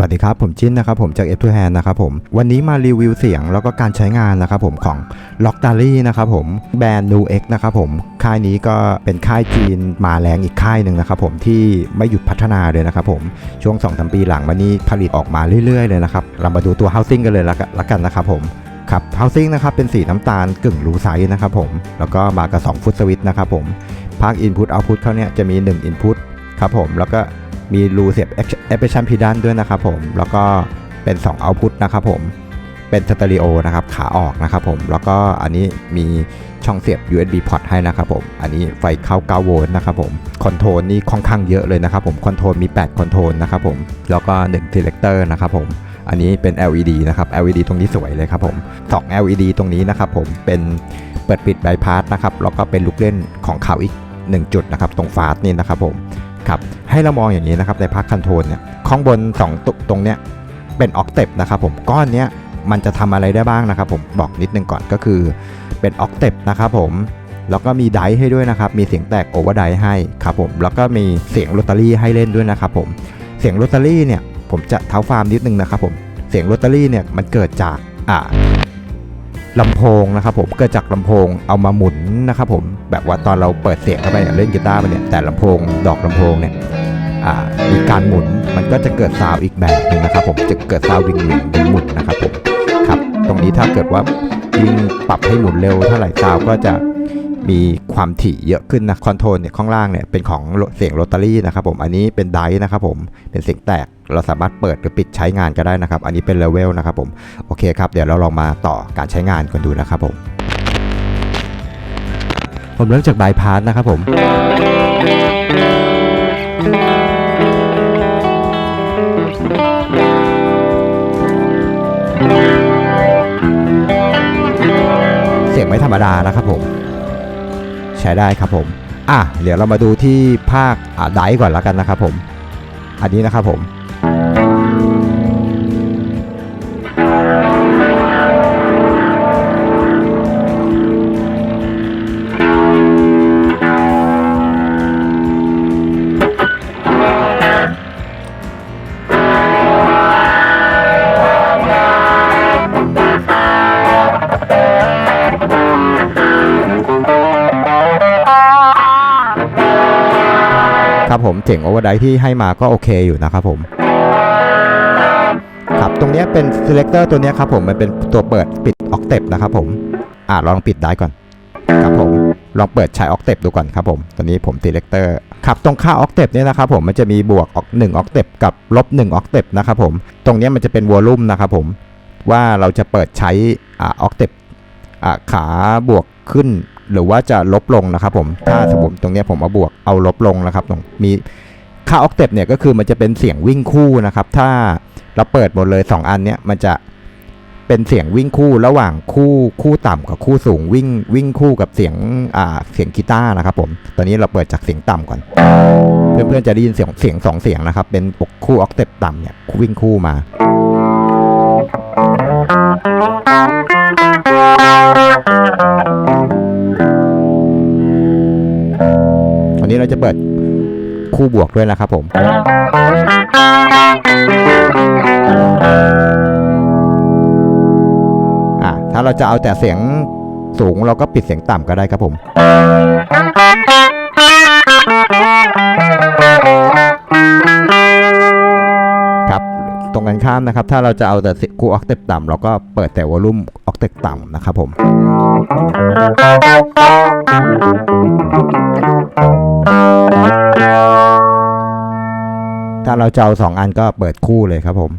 วัสดีครับ ผมจิ้นนะครับผมจาก f 2 Hand นะครับผมวันนี้มารีวิวเสียงแล้วก็การใช้งานนะครับผมของ l o c t a r y นะครับผมแบรนด์ New X นะครับผมค่ายนี้ก็เป็นค่ายจีนมาแรงอีกค่ายหนึ่งนะครับผมที่ไม่หยุดพัฒนาเลยนะครับผมช่วง2อสปีหลังมานี้ผลิตออกมาเรื่อยๆเลยนะครับเรามาดูตัว Housing กันเลยละกันละกันนะครับผมครับ Housing นะครับเป็นสีน้ำตาลกึ่งรูไซส์นะครับผมแล้วก็มากับ2ฟุตสวิตนะครับผมภาค Input Output เขาเนี่ยจะมี 1 Input ครับผมแล้วก็ มีรูเสียบ Expression Pedal ด้วยนะครับผม แล้วก็เป็น2 Output นะครับผม เป็นสเตอริโอนะครับ ขาออกนะครับผม แล้วก็อันนี้มีช่องเสียบ USB port ให้นะครับผม อันนี้ไฟเข้า 9 โวลต์นะครับผม คอนโทรลนี่ค่อนข้างเยอะเลยนะครับผม คอนโทรลมี 8 คอนโทรลนะครับผม แล้วก็1 selector นะครับผม อันนี้เป็น LED นะครับ LED ตรงนี้สวยเลยครับผม 2 LED ตรงนี้นะครับผม เป็นเปิดปิดไบพาสนะครับ แล้วก็เป็นลูกเล่นของเขาอีก 1 จุดนะครับ ตรงฟาสนี่นะครับผม ครับให้เรามองอย่างนี้นะครับในพาร์คคอนโทรลเนี่ยข้างบน2ตตรงเนี้ยเป็นออกเตปนะครับผมก้อนเนี้ยมันจะทำอะไรได้บ้างนะครับผมบอกนิดนึงก่อนก็คือเป็นออกเตปนะครับผมแล้วก็มีไดให้ด้วยนะครับมีเสียงแตกโอเวอร์ไดให้ครับผมแล้วก็มีเสียงโรตารี่ให้เล่นด้วยนะครับผมเสียงโรตารี่เนี่ยผมจะเท้าฟาร์มนิดนึงนะครับผมเสียงโรตารี่เนี่ยมันเกิดจากอ่า ลำโพงนะครับผมเกิดจากลำโพงเอามาหมุนนะครับผมแบบว่าตอนเราเปิดเสียงเข้าไปเนี่ยเล่นกีตาร์ไปเนี่ยแต่ลำโพงดอกลำโพงเนี่ยมีการหมุนมันก็จะเกิดซาวด์อีกแบบหนึ่งนะครับผมจะเกิดซาวด์วิงวิงเป็นหมุนนะครับผมครับตรงนี้ถ้าเกิดว่ายิ่งปรับให้หมุนเร็วเท่าไหร่ซาวด์ก็จะมีความถี่เยอะขึ้นนะคอนโทรลเนี่ยข้างล่างเนี่ยเป็นของเสียงโรตารี่นะครับผมอันนี้เป็นไดนะครับผมเป็นเสียงแตก เราสามารถเปิดหรือปิดใช้งานก็ได้นะครับ อันนี้เป็นเลเวลนะครับผมโอเคครับเดี๋ยวเราลองมาต่อการใช้งานกันดูนะครับผมผมเริ่มจากบายพาสนะครับผมเสียงไม่ธรรมดานะครับผม ใช้ได้ครับผม อะ เดี๋ยวเรามาดูที่ภาคอ่าไดก่อนแล้วกันนะครับผม อันนี้นะครับผม ครับผมเจ๋งโอเวอร์ไดที่ให้มาก็โอเคอยู่นะครับผมครับตรงนี้เป็น selector ตัวนี้ครับผมมันเป็นตัวเปิดปิด octave นะครับผมอ่าลองปิดได้ก่อนครับผมลองเปิดใช้ octave ดูก่อนครับผมตอนนี้ผม selector ครับตรงค่า octave เนี่ยนะครับผมมันจะมีบวกออก1 octave กับลบ1 octave นะครับผมตรงนี้มันจะเป็น volume นะครับผมว่าเราจะเปิดใช้อ่า octave อ่าขาบวกขึ้น หรือว่าจะลบลงนะครับผมถ้าสมมติตรงเนี้ยผมเอาบวกเอาลบลงนะครับตรงมีค่าออกเทปเนี่ยก็คือมันจะเป็นเสียงวิ่งคู่นะครับ ถ้าเราเปิดหมดเลย 2 อันเนี้ยมันจะเป็นเสียงวิ่งคู่ระหว่างคู่คู่ต่ำกับคู่สูงวิ่งวิ่งคู่กับเสียงอ่าเสียงกีตาร์นะครับผมตอนนี้เราเปิดจากเสียงต่ำก่อน เพื่อนๆจะได้ยินเสียงเสียงสองเสียงนะครับ เป็นคู่ออกเทปต่ำเนี่ยวิ่งคู่มา เราจะเปิดคู่บวกด้วยนะครับผมอะถ้าเราจะเอาแต่เสียงสูงเราก็ปิดเสียงต่ำก็ได้ครับผม ครับ ตรงกันข้ามนะครับ ถ้าเราจะเอาแต่คูออกเทปต่ำเราก็เปิดแต่วอลลุ่มออกเทปต่ำนะครับผม เราจะเอาสองอันก็เปิดคู่เลยครับผม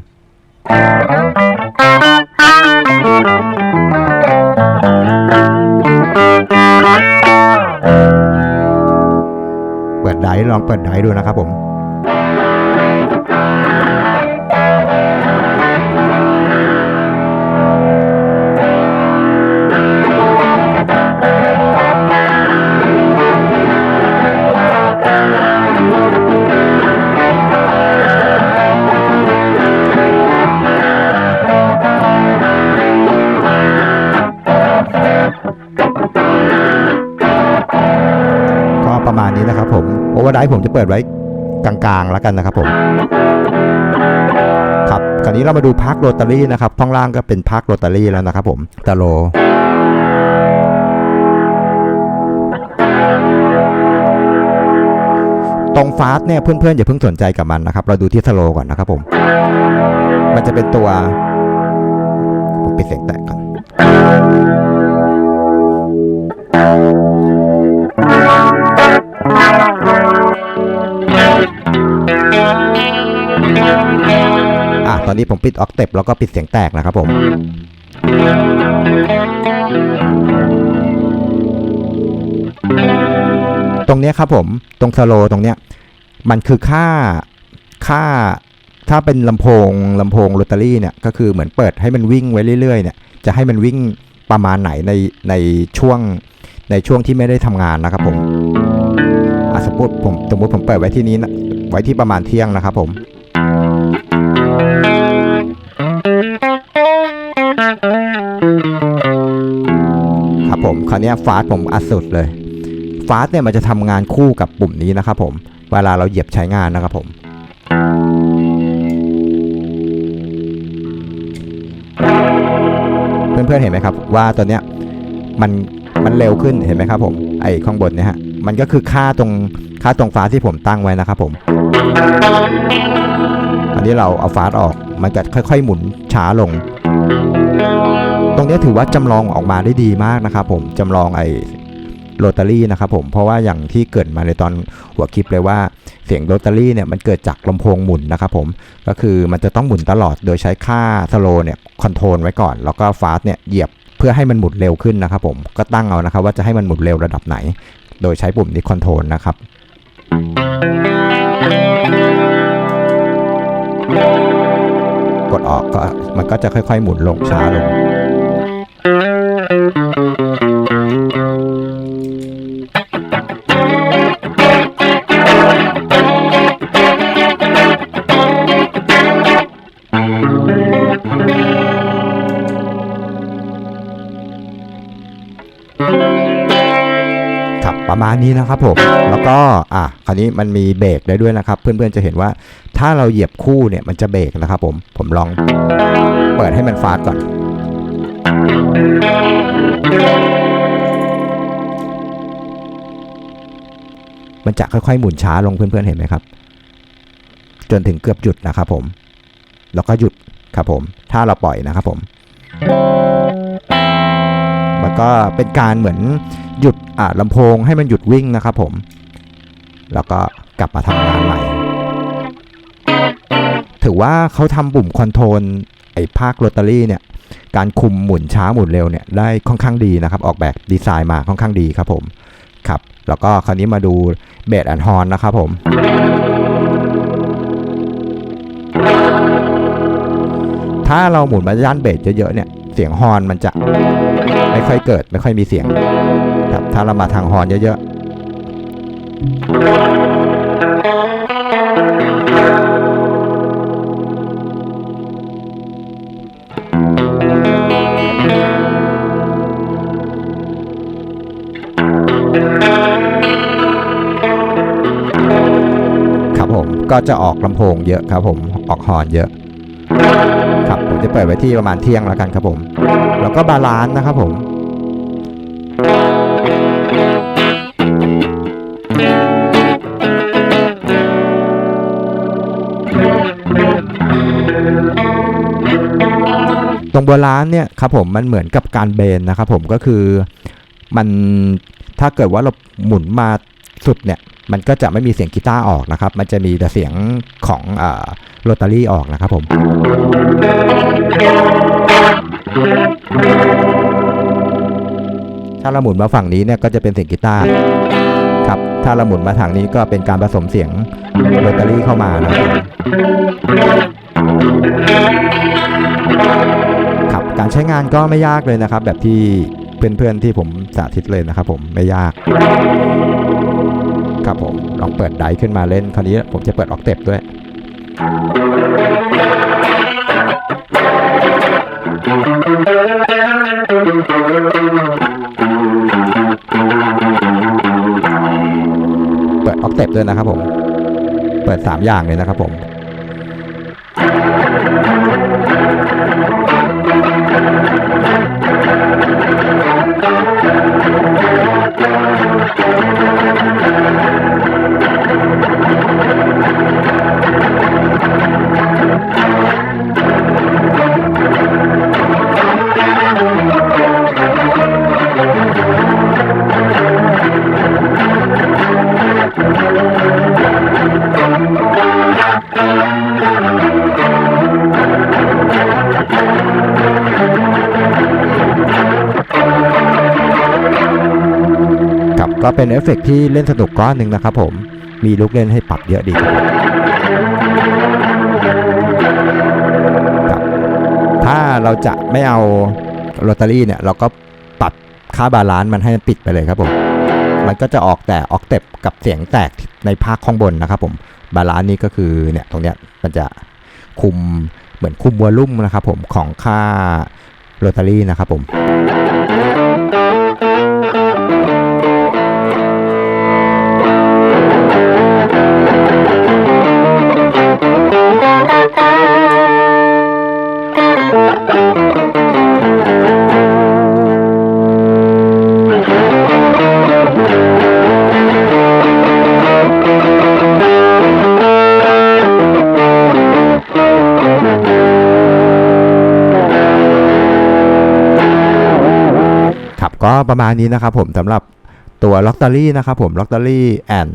เปิดไดลองเปิดไดดูนะครับผม ประมาณนี้นะครับผมโอเวอร์ไดผมจะเปิดไว้กลางๆแล้วกันนะครับผมครับคราวนี้เรามาดูพักโรตารี่นะครับข้างล่างก็เป็นพักโรตารี่แล้วนะครับผมตะโลตรงฟาสเนี่ยเพื่อนๆอย่าเพิ่งสนใจกับมันนะครับ เราดูที่สโลก่อนนะครับผม มันจะเป็นตัวผมปิดเสียงแตกก่อนอะ ตอนนี้ผมปิดออกเต็ปแล้วก็ปิดเสียงแตกนะครับผมตรงเนี้ยครับผมตรงสโลตรงเนี้ยมันคือค่าค่าถ้าเป็นลำโพงลำโพงโรตารี่เนี่ยก็คือเหมือนเปิดให้มันวิ่งไว้เรื่อยๆเนี่ยจะให้มันวิ่งประมาณไหนในในช่วงในช่วงที่ไม่ได้ทำงานนะครับผมอะสมมติผมสมมติผมเปิดไว้ที่นี้นะไว้ที่ประมาณเที่ยงนะครับผม ครับผมคราวนี้ฟาสผมอัดสุดเลยฟาสเนี่ยมันจะทำงานคู่กับปุ่มนี้นะครับผม เวลาเราเหยียบใช้งานนะครับผมเพื่อนๆเห็นไหมครับว่าตัวเนี้ยมันมันเร็วขึ้นเห็นไหมครับผมไอ้ข้างบนเนี่ยฮะมันก็คือค่าตรงค่าตรงฟาสที่ผมตั้งไว้นะครับผมอันนี้เราเอาฟาสออกมันจะค่อยๆหมุนช้าลง ตรงนี้ถือว่าจำลองออกมาได้ดีมากนะครับผมจำลองไอ้โรตารี่นะครับผมเพราะว่าอย่างที่เกิดมาในตอนหัวคลิปเลยว่าเสียงโรตารี่เนี่ยมันเกิดจากลำโพงหมุนนะครับผมก็คือมันจะต้องหมุนตลอดโดยใช้ค่าสโลเนี่ยคอนโทรลไว้ก่อน แล้วก็ฟาสเนี่ยเหยียบเพื่อให้มันหมุนเร็วขึ้นนะครับผมก็ตั้งเอานะครับว่าจะให้มันหมุนเร็วระดับไหน โดยใช้ปุ่มนี้คอนโทรลนะครับ กดออกก็มันก็จะค่อยๆหมุนลงช้าลงานี้นะครับผมแล้วก็อะคราวนี้มันมีเบรกได้ด้วยนะครับ เพื่อนๆจะเห็นว่าถ้าเราเหยียบคู่เนี่ยมันจะเบรกนะครับผมผมลองเปิดให้มันฟาสก่อน มันจะค่อยๆหมุนช้าลงเพื่อนๆเห็นไหมครับ จนถึงเกือบหยุดนะครับผม แล้วก็หยุดครับผม ถ้าเราปล่อยนะครับผม มันก็เป็นการเหมือน หยุดอ่าลำโพงให้มันหยุดวิ่งนะครับผม แล้วก็กลับมาทำงานใหม่ ถือว่าเขาทำปุ่มคอนโทรลไอ้ภาคโรตารี่เนี่ยการคุมหมุนช้าหมุนเร็วเนี่ยได้ค่อนข้างดีนะครับ ออกแบบดีไซน์มาค่อนข้างดีครับผมครับแล้วก็คราวนี้มาดูเบสแอนฮอนนะครับผม ถ้าเราหมุนมาด้านเบสเยอะๆเนี่ยเสียงฮอนมันจะไม่ค่อยเกิดไม่ค่อยมีเสียง ครับถ้าเรามาทางฮอนเยอะๆครับผมก็จะออกลำโพงเยอะครับผมออกฮอนเยอะ ครับผมจะเปิดไว้ที่ประมาณเที่ยงแล้วกันครับผม แล้วก็บาลานซ์นะครับผม บาลานซ์เนี่ยครับผมมันเหมือนกับการเบนนะครับผมก็คือมันถ้าเกิดว่าเราหมุนมาสุดเนี่ยมันก็จะไม่มีเสียงกีตาร์ออกนะครับ มันจะมีแต่เสียงของโรตารี่ออกนะครับผมถ้าเราหมุนมาฝั่งนี้เนี่ยก็จะเป็นเสียงกีตาร์ครับ ถ้าเราหมุนมาทางนี้ก็เป็นการผสมเสียงโรตารี่เข้ามานะครับครับ การใช้งานก็ไม่ยากเลยนะครับ แบบที่เพื่อนๆที่ผมสาธิตเลยนะครับ ผมไม่ยาก ครับผมลองเปิดไดร์ขึ้นมาเล่นคราวนี้ผมจะเปิดออกเต็ปด้วยเปิดออกเต็ปด้วยนะครับผม เปิด 3 อย่างเลยนะครับผม เป็นเอฟเฟกต์ที่เล่นสนุกก้อนหนึ่งนะครับผมมีลูกเล่นให้ปรับเยอะดีครับครับถ้าเราจะไม่เอาลอตเตอรี่เนี่ยเราก็ปรับค่าบาลานซ์มันให้ปิดไปเลยครับผม มันก็จะออกแต่ออกเต็ปกับเสียงแตกในภาคข้างบนนะครับผมบาลานซ์นี่ก็คือเนี่ยตรงเนี้ยมันจะคุมเหมือนคุมวอลลุ่มนะครับผมของค่าลอตเตอรี่นะครับผม ครับก็ประมาณนี้นะครับผมสำหรับตัวล็อกตอรี่นะครับผมล็อกตอรี่แอน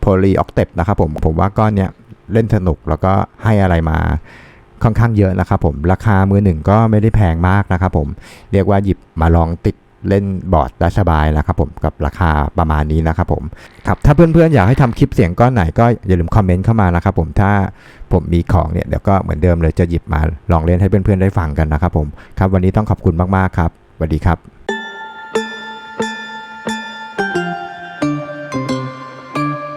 โพลีออกเตปนะครับผมผมว่าก้อนเนี้ย เล่นสนุกแล้วก็ให้อะไรมาค่อนข้างเยอะนะครับผมราคามือหนึ่งก็ไม่ได้แพงมากนะครับผมเรียกว่าหยิบมาลองติดเล่นบอร์ดได้สบายนะครับผมกับราคาประมาณนี้นะครับผมครับถ้าเพื่อนๆอยากให้ทำคลิปเสียงก้อนไหนก็อย่าลืมคอมเมนต์เข้ามานะครับผมถ้าผมมีของเนี่ยเดี๋ยวก็เหมือนเดิมเลยจะหยิบมาลองเล่นให้เพื่อนๆได้ฟังกันนะครับผมครับวันนี้ต้องขอบคุณมากๆครับสวัสดีครับ